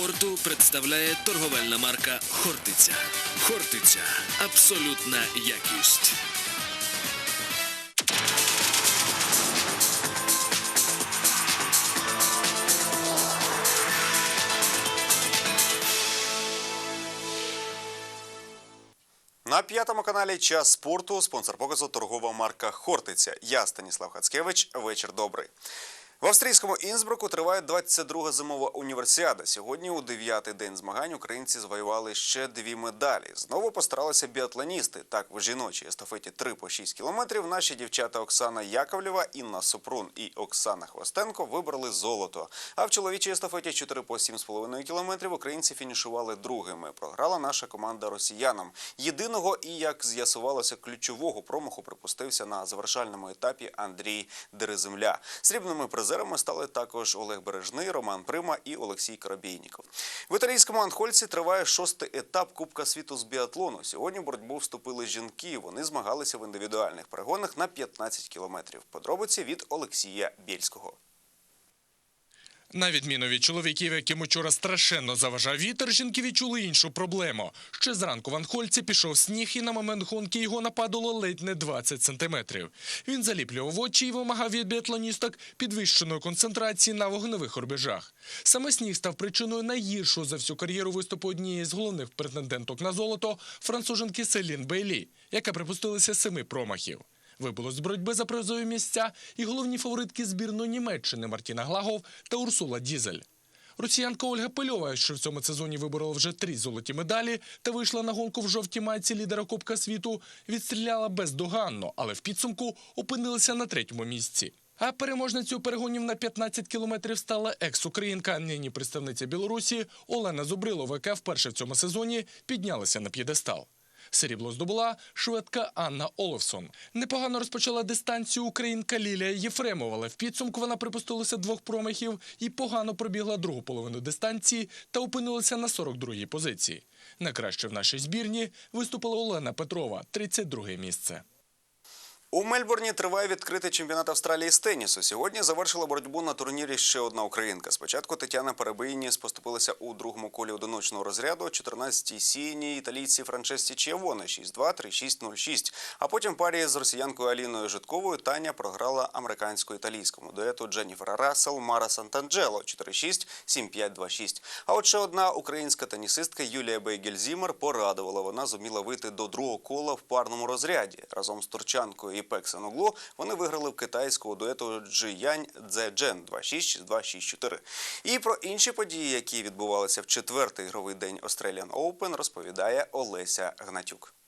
спорту представляє торговельна марка Хортиця. Хортиця. Абсолютна якість. На п'ятому каналі час спорту. Спонсор показу торгова марка Хортиця. Я Станіслав Хацкевич. Вечір добрий. В австрійському Інсбруку триває 22-га зимова універсіада. Сьогодні, у дев'ятий день змагань, українці звоювали ще дві медалі. Знову постаралися біатлоністи. Так, в жіночій естафеті 3 по 6 кілометрів наші дівчата Оксана Яковлєва, Інна Супрун і Оксана Хвостенко вибрали золото. А в чоловічій естафеті 4 по 7,5 кілометрів українці фінішували другими. Програла наша команда росіянам. Єдиного і, як з'ясувалося, ключового промаху припустився на завершальному етапі Андрій Дереземля. Срібними призерами стали також Олег Бережний, Роман Прима і Олексій Коробійніков. В італійському Анхольці триває шостий етап Кубка світу з біатлону. Сьогодні в боротьбу вступили жінки. Вони змагалися в індивідуальних перегонах на 15 кілометрів. Подробиці від Олексія Бєльського. На відміну від чоловіків, яким учора страшенно заважав вітер, жінки відчули іншу проблему. Ще зранку в Анхольці пішов сніг, і на момент гонки його нападало ледь не 20 сантиметрів. Він заліплював очі і вимагав від біатлоністок підвищеної концентрації на вогневих рубежах. Саме сніг став причиною найгіршого за всю кар'єру виступу однієї з головних претенденток на золото француженки Селін Бейлі, яка припустилася семи промахів. Вибуло з боротьби за призові місця і головні фаворитки збірної Німеччини Мартіна Глагов та Урсула Дізель. Росіянка Ольга Пильова, що в цьому сезоні виборола вже три золоті медалі та вийшла на гонку в жовтій майці лідера Кубка світу, відстріляла бездоганно, але в підсумку опинилася на третьому місці. А переможницею перегонів на 15 кілометрів стала екс-українка, нині представниця Білорусі Олена Зубрилова, яка вперше в цьому сезоні піднялася на п'єдестал. Срібло здобула шведка Анна Оловсон. Непогано розпочала дистанцію українка Лілія Єфремова, але в підсумку вона припустилася двох промахів і погано пробігла другу половину дистанції та опинилася на 42-й позиції. Найкраще в нашій збірні виступила Олена Петрова, 32 місце. У Мельбурні триває відкритий чемпіонат Австралії з тенісу. Сьогодні завершила боротьбу на турнірі ще одна українка. Спочатку Тетяна Перебиїні поступилася у другому колі одиночного розряду 14-й сійній італійці Франчесті Чіавоне 6-2, 3-6, 0-6. А потім парі з росіянкою Аліною Житковою Таня програла американсько-італійському дуету Дженніфера Рассел Мара Сантанджело 4-6, 7-5, 2-6. А от ще одна українська тенісистка Юлія Бейгель-Зімер порадувала. Вона зуміла вийти до другого кола в парному розряді разом з турчанкою і Пексеноглу. Вони виграли в китайського дуету Джиянь Дзеджен 2-6, 2-6, 4. І про інші події, які відбувалися в четвертий ігровий день Australian Open, розповідає Олеся Гнатюк.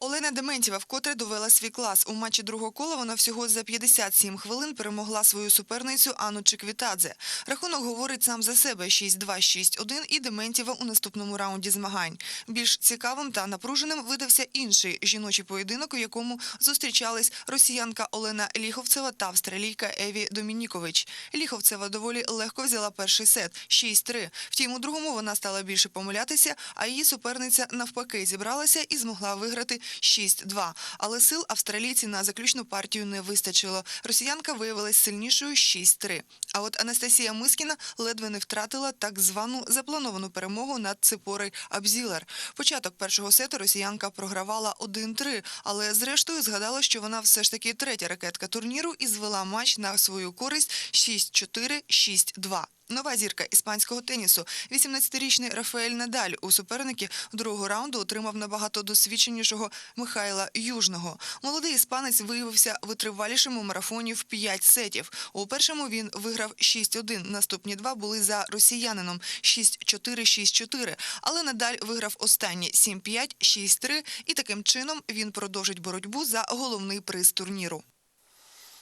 Олена Дементєва вкотре довела свій клас. У матчі другого кола вона всього за 57 хвилин перемогла свою суперницю Анну Чеквітадзе. Рахунок говорить сам за себе 6-2, 6-1 і Дементєва у наступному раунді змагань. Більш цікавим та напруженим видався інший жіночий поєдинок, у якому зустрічались росіянка Олена Ліховцева та австралійка Еві Домінікович. Ліховцева доволі легко взяла перший сет 6-3. Втім, у другому вона стала більше помилятися, а її суперниця навпаки зібралася і змогла виграти 6-2. Але сил австралійці на заключну партію не вистачило. Росіянка виявилась сильнішою 6-3. А от Анастасія Мискіна ледве не втратила так звану заплановану перемогу над Ципорой Абзілер. Початок першого сету росіянка програвала 1-3, але зрештою згадала, що вона все ж таки третя ракетка турніру і звела матч на свою користь 6-4, 6-2. Нова зірка іспанського тенісу, 18-річний Рафаель Надаль у суперники другого раунду отримав набагато досвідченішого Михайла Южного. Молодий іспанець виявився витривалішим у марафоні в 5 сетів. У першому він виграв 6-1, наступні два були за росіянином 6-4, 6-4. Але Надаль виграв останні 7-5, 6-3 і таким чином він продовжить боротьбу за головний приз турніру.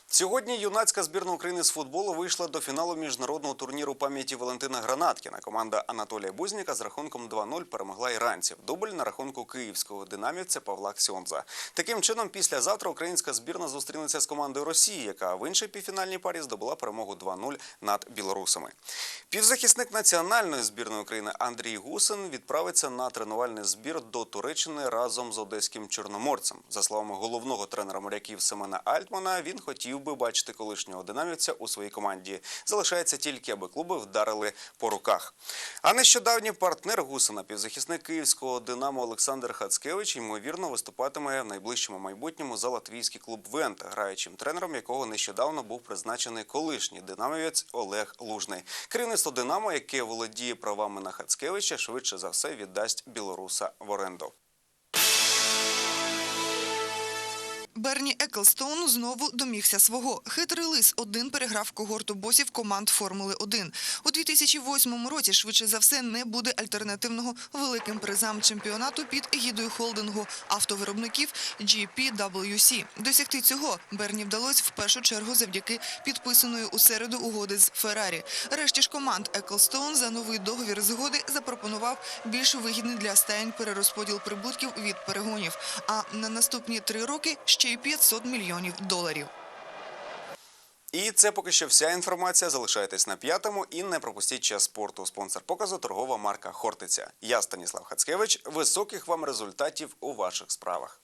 Сьогодні юнацька збірна України з футболу вийшла до фіналу міжнародного турніру пам'яті Валентина Гранаткіна. Команда Анатолія Бузніка з рахунком 2-0 перемогла іранців. Дубль на рахунку київського динамівця Павла Ксьонза. Таким чином, післязавтра українська збірна зустрінеться з командою Росії, яка в іншій півфінальній парі здобула перемогу 2-0 над білорусами. Півзахисник національної збірної України Андрій Гусин відправиться на тренувальний збір до Туреччини разом з одеським чорноморцем. За словами головного тренера моряків Семена Альтмана, він хотів би бачити колишнього динамівця у своїй команді. Залишається тільки, аби клуби вдарили по руках. А нещодавній партнер Гусена, півзахисник київського динамо Олександр Хацкевич, ймовірно, виступатиме в найближчому майбутньому за латвійський клуб Вент, граючим тренером якого нещодавно був призначений колишній динамівець Олег Лужний. Керівництво Динамо, яке володіє правами на Хацкевича, швидше за все віддасть білоруса в оренду. Берні Еклстоун знову домігся свого. Хитрий лис один переграв когорту босів команд Формули 1. У 2008 році швидше за все не буде альтернативного великим призам чемпіонату під егідою холдингу автовиробників GPWC. Досягти цього Берні вдалося в першу чергу завдяки підписаної у середу угоди з Феррарі. Решті ж команд Еклстоун за новий договір згоди запропонував більш вигідний для стаєнь перерозподіл прибутків від перегонів. А на наступні три роки ще й 500 мільйонів доларів. І це поки що вся інформація. Залишайтесь на п'ятому і не пропустіть час спорту. Спонсор показу торгова марка Хортиця. Я Станіслав Хацкевич. Високих вам результатів у ваших справах.